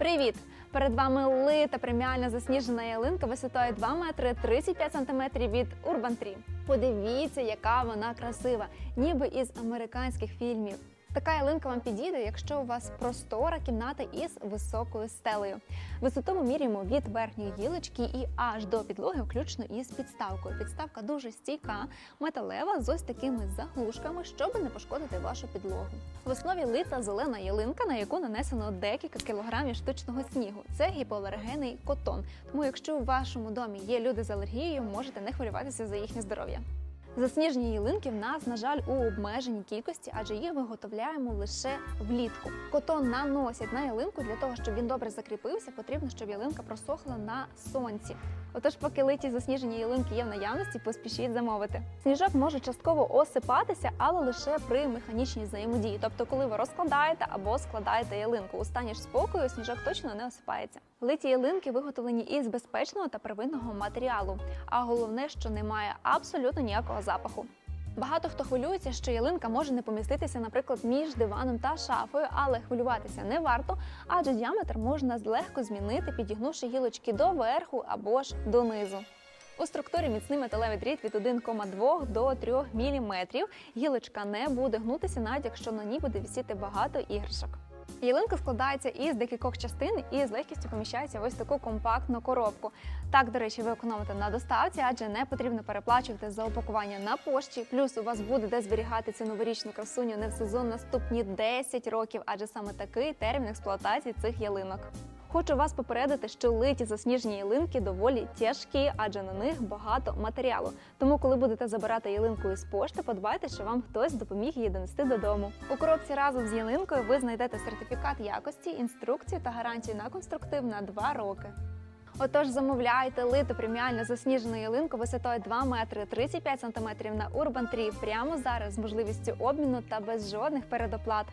Привіт! Перед вами лита преміальна засніжена ялинка висотою 2 метри 35 сантиметрів від Urban Tree. Подивіться, яка вона красива, ніби із американських фільмів. Така ялинка вам підійде, якщо у вас простора кімната із високою стелею. Висоту ми міряємо від верхньої гілочки і аж до підлоги, включно із підставкою. Підставка дуже стійка, металева з ось такими заглушками, щоб не пошкодити вашу підлогу. В основі лита зелена ялинка, на яку нанесено декілька кілограмів штучного снігу. Це гіпоалергенний котон. Тому, якщо у вашому домі є люди з алергією, можете не хвилюватися за їхнє здоров'я. Засніжені ялинки в нас, на жаль, у обмеженій кількості, адже їх виготовляємо лише влітку. Котон наносять на ялинку для того, щоб він добре закріпився. Потрібно, щоб ялинка просохла на сонці. Отож, поки литі засніжені ялинки є в наявності, поспішіть замовити. Сніжок може частково осипатися, але лише при механічній взаємодії. Тобто, коли ви розкладаєте або складаєте ялинку у стані ж спокою, сніжок точно не осипається. Литі ялинки виготовлені із безпечного та первинного матеріалу. А головне, що немає абсолютно ніякого запаху. Багато хто хвилюється, що ялинка може не поміститися, наприклад, між диваном та шафою, але хвилюватися не варто, адже діаметр можна легко змінити, підігнувши гілочки до верху або ж донизу. У структурі міцний металевий дріт від 1,2 до 3 мм. Гілочка не буде гнутися, навіть якщо на ній буде висіти багато іграшок. Ялинка складається із декількох частин і з легкістю поміщається в ось таку компактну коробку. Так, до речі, ви економите на доставці, адже не потрібно переплачувати за упакування на пошті. Плюс у вас буде де зберігати цю новорічну красуню не в сезон наступні 10 років, адже саме такий термін експлуатації цих ялинок. Хочу вас попередити, що литі засніжені ялинки доволі тяжкі, адже на них багато матеріалу. Тому, коли будете забирати ялинку із пошти, подбайте, що вам хтось допоміг її донести додому. У коробці разом з ялинкою ви знайдете сертифікат якості, інструкцію та гарантію на конструктив на 2 роки. Отож, замовляйте литу преміальну засніжену ялинку висотою 2 метри 35 сантиметрів на Urban Tree прямо зараз з можливістю обміну та без жодних передоплат.